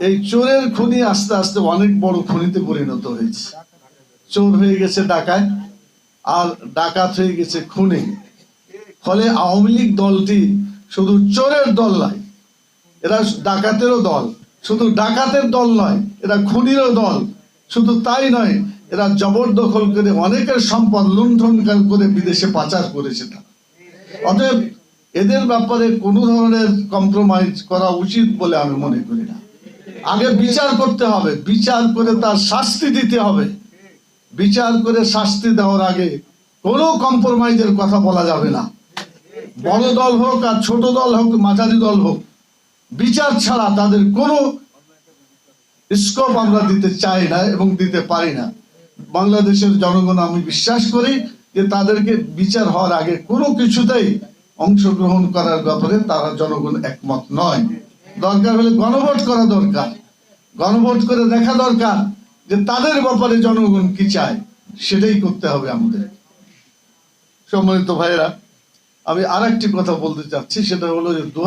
এই চোরের খুনি আস্তে আস্তে অনেক বড় খুনিতে পরিণত হয়েছে। চোর হয়ে গেছে ডাকায়, আর ডাকাত হয়ে গেছে খুনে। ফলে আওয়ামী লীগ দলটি শুধু চোরের দল নয়, এরা ডাকাতেরও দল, শুধু ডাকাতের দল নয়, এরা খুনিরও দল, শুধু তাই নয়, এরা জবরদখল করে অনেকের সম্পদ লুণ্ঠন করে বিদেশে পাচার করেছে তারা। অতএব এদের ব্যাপারে কোনো ধরনের কম্প্রোমাইজ করা উচিত বলে আমি মনে করি না। আগে বিচার করতে হবে। বিচার করে তার শাস্তি দিতে হবে। বিচার করে শাস্তি দেওয়ার আগে কোনো কম্প্রোমাইজের কথা বলা যাবে না। বড় দল হোক আর ছোট দল হোক, মাঝারি দল হোক, বিচার ছাড়া তাদের কোনো স্কোপ আমরা দিতে চাই না এবং দিতে পারি না। বাংলাদেশের জনগণ, আমি বিশ্বাস করি যে তাদেরকে বিচার হওয়ার আগে কোনো কিছুতেই অংশগ্রহণ করার ব্যাপারে তারা জনগণ একমত নয়। দরকার হলে গণভোট করা দরকার। গণভোট করে দেখা দরকার যে তাদের ব্যাপারে জনগণ কি চায়, সেটাই করতে হবে আমাদের। সম্মানিত ভাইরা আমি আর কথা বলতে চাচ্ছি, সেটা হলো যে দু